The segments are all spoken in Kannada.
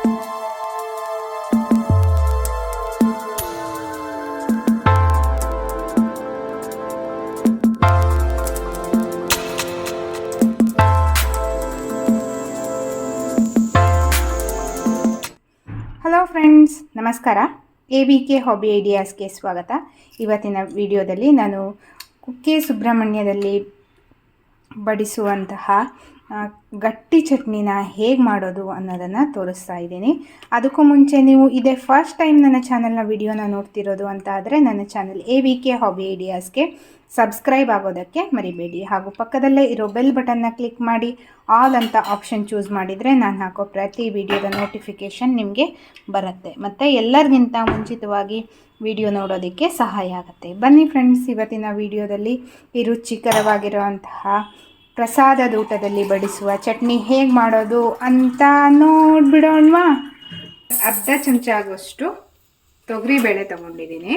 ಹಲೋ ಫ್ರೆಂಡ್ಸ್ ನಮಸ್ಕಾರ. ಎ ವಿ ಕೆ ಹಾಬಿ ಐಡಿಯಾಸ್ಗೆ ಸ್ವಾಗತ. ಇವತ್ತಿನ ವಿಡಿಯೋದಲ್ಲಿ ನಾನು ಕುಕ್ಕೆ ಸುಬ್ರಹ್ಮಣ್ಯದಲ್ಲಿ ಬಡಿಸುವಂತಹ ಗಟ್ಟಿ ಚಟ್ನಿನ ಹೇಗೆ ಮಾಡೋದು ಅನ್ನೋದನ್ನು ತೋರಿಸ್ತಾ ಇದ್ದೀನಿ. ಅದಕ್ಕೂ ಮುಂಚೆ ನೀವು ಇದೇ ಫಸ್ಟ್ ಟೈಮ್ ನನ್ನ ಚಾನಲ್ನ ವಿಡಿಯೋನ ನೋಡ್ತಿರೋದು ಅಂತ ಆದರೆ ನನ್ನ channel A V K hobby ಐಡಿಯಾಸ್ಗೆ subscribe ಆಗೋದಕ್ಕೆ ಮರಿಬೇಡಿ. ಹಾಗೂ ಪಕ್ಕದಲ್ಲೇ ಇರೋ ಬೆಲ್ ಬಟನ್ನ ಕ್ಲಿಕ್ ಮಾಡಿ ಆಲ್ ಅಂತ ಆಪ್ಷನ್ ಚೂಸ್ ಮಾಡಿದರೆ ನಾನು ಹಾಕೋ ಪ್ರತಿ ವಿಡಿಯೋದ ನೋಟಿಫಿಕೇಷನ್ ನಿಮಗೆ ಬರುತ್ತೆ. ಮತ್ತು ಎಲ್ಲರಿಗಿಂತ ಮುಂಚಿತವಾಗಿ ವಿಡಿಯೋ ನೋಡೋದಕ್ಕೆ ಸಹಾಯ ಆಗುತ್ತೆ. ಬನ್ನಿ ಫ್ರೆಂಡ್ಸ್ ಇವತ್ತಿನ ವಿಡಿಯೋದಲ್ಲಿ ಈ ರುಚಿಕರವಾಗಿರುವಂತಹ ಪ್ರಸಾದದ ಊಟದಲ್ಲಿ ಬಡಿಸುವ ಚಟ್ನಿ ಹೇಗೆ ಮಾಡೋದು ಅಂತ ನೋಡ್ಬಿಡೋಣ್ವಾ? ಅರ್ಧ ಚಮಚ ಆಗುವಷ್ಟು ತೊಗರಿಬೇಳೆ ತಗೊಂಡಿದ್ದೀನಿ.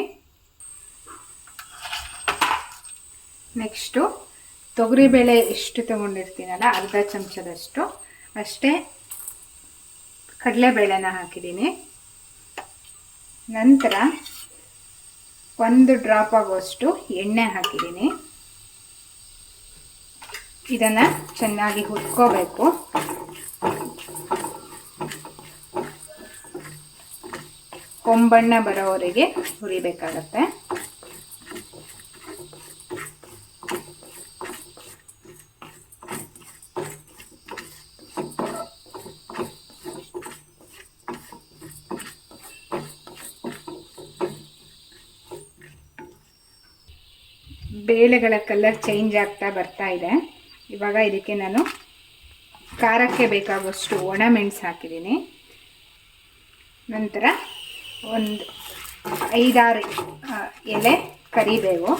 ನೆಕ್ಸ್ಟು ತೊಗರಿಬೇಳೆ ಎಷ್ಟು ತೊಗೊಂಡಿರ್ತೀನಲ್ಲ ಅರ್ಧ ಚಮಚದಷ್ಟು. ಅಷ್ಟೇ ಕಡಲೆಬೇಳೆನ ಹಾಕಿದ್ದೀನಿ. ನಂತರ ಒಂದು ಡ್ರಾಪ್ ಆಗುವಷ್ಟು ಎಣ್ಣೆ ಹಾಕಿದ್ದೀನಿ. ಇದನ್ನು ಚೆನ್ನಾಗಿ ಹುರ್ಕೋಬೇಕು. ಕೊಂಬಣ್ಣ ಬರೋವರೆಗೆ ಹುರಿಬೇಕಾಗತ್ತೆ. ಬೇಳೆಗಳ ಕಲರ್ ಚೇಂಜ್ ಆಗ್ತಾ ಬರ್ತಾ ಇದೆ. ಇವಾಗ ಇದಕ್ಕೆ ನಾನು ಖಾರಕ್ಕೆ ಬೇಕಾಗುವಷ್ಟು ಒಣಮೆಣಸು ಹಾಕಿದ್ದೀನಿ. ನಂತರ ಒಂದು ಐದಾರು ಎಲೆ ಕರಿಬೇವು.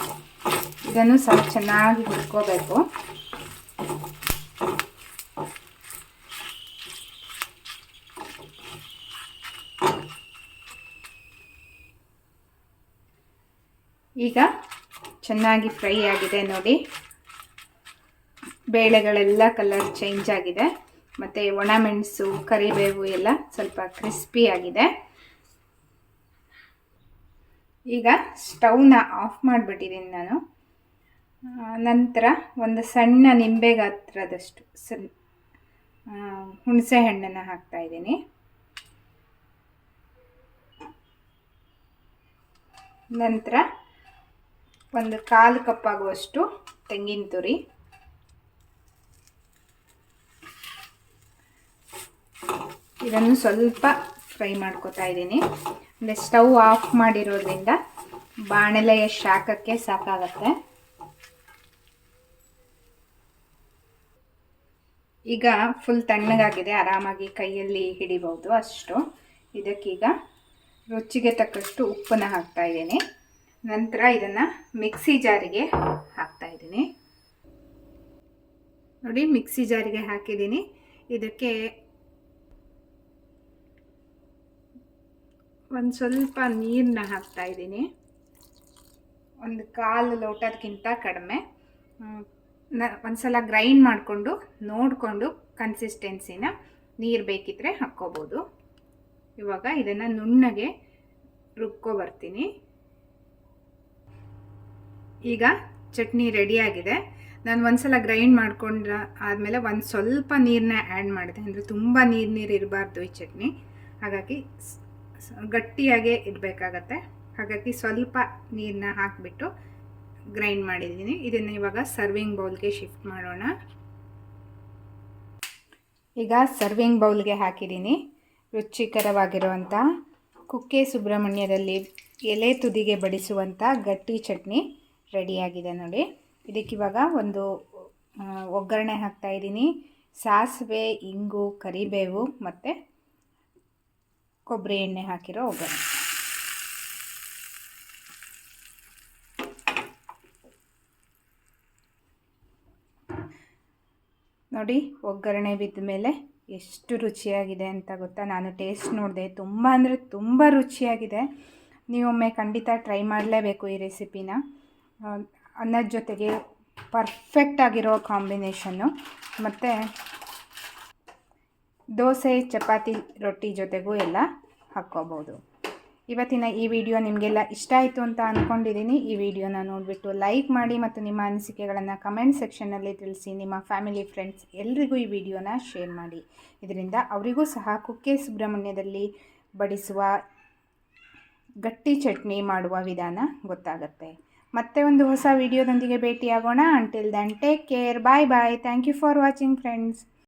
ಇದನ್ನು ಸ್ವಲ್ಪ ಚೆನ್ನಾಗಿ ಹುರ್ಕೋಬೇಕು. ಈಗ ಚೆನ್ನಾಗಿ ಫ್ರೈ ಆಗಿದೆ ನೋಡಿ. ಬೇಳೆಗಳೆಲ್ಲ ಕಲರ್ ಚೇಂಜ್ ಆಗಿದೆ. ಮತ್ತು ಒಣಮೆಣಸು ಕರಿಬೇವು ಎಲ್ಲ ಸ್ವಲ್ಪ ಕ್ರಿಸ್ಪಿ ಆಗಿದೆ. ಈಗ ಸ್ಟವ್ನ ಆಫ್ ಮಾಡಿಬಿಟ್ಟಿದ್ದೀನಿ ನಾನು. ನಂತರ ಒಂದು ಸಣ್ಣ ನಿಂಬೆ ಗಾತ್ರದಷ್ಟು ಸಣ್ಣ ಹುಣಸೆ ಹಣ್ಣನ್ನು ಹಾಕ್ತಾ ಇದ್ದೀನಿ. ನಂತರ ಒಂದು ಕಾಲು ಕಪ್ ಆಗುವಷ್ಟು ತೆಂಗಿನ ತುರಿ. ಇದನ್ನು ಸ್ವಲ್ಪ ಫ್ರೈ ಮಾಡ್ಕೊತಾ ಇದ್ದೀನಿ. ಅಂದರೆ ಸ್ಟವ್ ಆಫ್ ಮಾಡಿರೋದ್ರಿಂದ ಬಾಣಲೆಯ ಶಾಖಕ್ಕೆ ಸಾಕಾಗತ್ತೆ. ಈಗ ಫುಲ್ ತಣ್ಣಗಾಗಿದೆ, ಆರಾಮಾಗಿ ಕೈಯಲ್ಲಿ ಹಿಡಿಬಹುದು ಅಷ್ಟು. ಇದಕ್ಕೀಗ ರುಚಿಗೆ ತಕ್ಕಷ್ಟು ಉಪ್ಪನ್ನು ಹಾಕ್ತಾ ಇದ್ದೀನಿ. ನಂತರ ಇದನ್ನು ಮಿಕ್ಸಿ ಜಾರಿಗೆ ಹಾಕ್ತಾ ಇದ್ದೀನಿ. ನೋಡಿ, ಮಿಕ್ಸಿ ಜಾರಿಗೆ ಹಾಕಿದ್ದೀನಿ. ಇದಕ್ಕೆ ಒಂದು ಸ್ವಲ್ಪ ನೀರನ್ನ ಹಾಕ್ತಾ ಇದ್ದೀನಿ. ಒಂದು ಕಾಲು ಲೋಟದಕ್ಕಿಂತ ಕಡಿಮೆ. ಒಂದು ಒಂದ್ಸಲ ಗ್ರೈಂಡ್ ಮಾಡಿಕೊಂಡು, ನೋಡಿಕೊಂಡು ಕನ್ಸಿಸ್ಟೆನ್ಸಿನ ನೀರು ಬೇಕಿದ್ರೆ ಹಾಕ್ಕೋಬೋದು. ಇವಾಗ ಇದನ್ನು ನುಣ್ಣಗೆ ರುಬ್ಕೊ ಬರ್ತೀನಿ. ಈಗ ಚಟ್ನಿ ರೆಡಿಯಾಗಿದೆ ನಾನು ಒಂದ್ಸಲ ಗ್ರೈಂಡ್ ಮಾಡ್ಕೊಂಡ್ರ ಆದಮೇಲೆ ಒಂದು ಸ್ವಲ್ಪ ನೀರನ್ನ ಆ್ಯಡ್ ಮಾಡಿದೆ. ಅಂದರೆ ತುಂಬ ನೀರು ನೀರು ಇರಬಾರ್ದು ಈ ಚಟ್ನಿ. ಹಾಗಾಗಿ ಗಟ್ಟಿಯಾಗೇ ಇಡಬೇಕಾಗತ್ತೆ. ಹಾಗಾಗಿ ಸ್ವಲ್ಪ ನೀರನ್ನ ಹಾಕಿಬಿಟ್ಟು ಗ್ರೈಂಡ್ ಮಾಡಿದ್ದೀನಿ. ಇದನ್ನು ಇವಾಗ ಸರ್ವಿಂಗ್ ಬೌಲ್ಗೆ ಶಿಫ್ಟ್ ಮಾಡೋಣ. ಈಗ ಸರ್ವಿಂಗ್ ಬೌಲ್ಗೆ ಹಾಕಿದ್ದೀನಿ. ರುಚಿಕರವಾಗಿರುವಂಥ ಕುಕ್ಕೆ ಸುಬ್ರಹ್ಮಣ್ಯದಲ್ಲಿ ಎಲೆ ತುದಿಗೆ ಬಡಿಸುವಂಥ ಗಟ್ಟಿ ಚಟ್ನಿ ರೆಡಿಯಾಗಿದೆ ನೋಡಿ. ಇದಕ್ಕಿವಾಗ ಒಂದು ಒಗ್ಗರಣೆ ಹಾಕ್ತಾ ಇದ್ದೀನಿ. ಸಾಸಿವೆ, ಇಂಗು, ಕರಿಬೇವು ಮತ್ತು ಕೊಬ್ಬರಿ ಎಣ್ಣೆ ಹಾಕಿರೋ ಒಗ್ಗರಣೆ ನೋಡಿ, ಒಗ್ಗರಣೆ ಬಿದ್ದ ಮೇಲೆ ಎಷ್ಟು ರುಚಿಯಾಗಿದೆ ಅಂತ ಗೊತ್ತಾ? ನಾನು ಟೇಸ್ಟ್ ನೋಡಿದೆ. ತುಂಬ ಅಂದರೆ ತುಂಬ ರುಚಿಯಾಗಿದೆ. ನೀವೊಮ್ಮೆ ಖಂಡಿತ ಟ್ರೈ ಮಾಡಲೇಬೇಕು ಈ ರೆಸಿಪಿನ ಅನ್ನದ ಜೊತೆಗೆ ಪರ್ಫೆಕ್ಟ್ ಆಗಿರೋ ಕಾಂಬಿನೇಷನ್ನು ಮತ್ತು ದೋಸೆ, ಚಪಾತಿ, ರೊಟ್ಟಿ ಜೊತೆಗೂ ಎಲ್ಲ ಹಾಕ್ಕೋಬೋದು. ಇವತ್ತಿನ ಈ ವಿಡಿಯೋ ನಿಮಗೆಲ್ಲ ಇಷ್ಟ ಆಯಿತು ಅಂತ ಅಂದ್ಕೊಂಡಿದ್ದೀನಿ ಈ ವಿಡಿಯೋನ ನೋಡಿಬಿಟ್ಟು ಲೈಕ್ ಮಾಡಿ ಮತ್ತು ನಿಮ್ಮ ಅನಿಸಿಕೆಗಳನ್ನು ಕಮೆಂಟ್ ಸೆಕ್ಷನ್ನಲ್ಲಿ ತಿಳಿಸಿ. ನಿಮ್ಮ ಫ್ಯಾಮಿಲಿ, ಫ್ರೆಂಡ್ಸ್ ಎಲ್ರಿಗೂ ಈ ವಿಡಿಯೋನ ಶೇರ್ ಮಾಡಿ. ಇದರಿಂದ ಅವರಿಗೂ ಸಹ ಕುಕ್ಕೆ ಸುಬ್ರಹ್ಮಣ್ಯದಲ್ಲಿ ಬಡಿಸುವ ಗಟ್ಟಿ ಚಟ್ನಿ ಮಾಡುವ ವಿಧಾನ ಗೊತ್ತಾಗುತ್ತೆ. ಮತ್ತೆ ಒಂದು ಹೊಸ ವಿಡಿಯೋದೊಂದಿಗೆ ಭೇಟಿಯಾಗೋಣ. Until then take care bye bye thank you for watching friends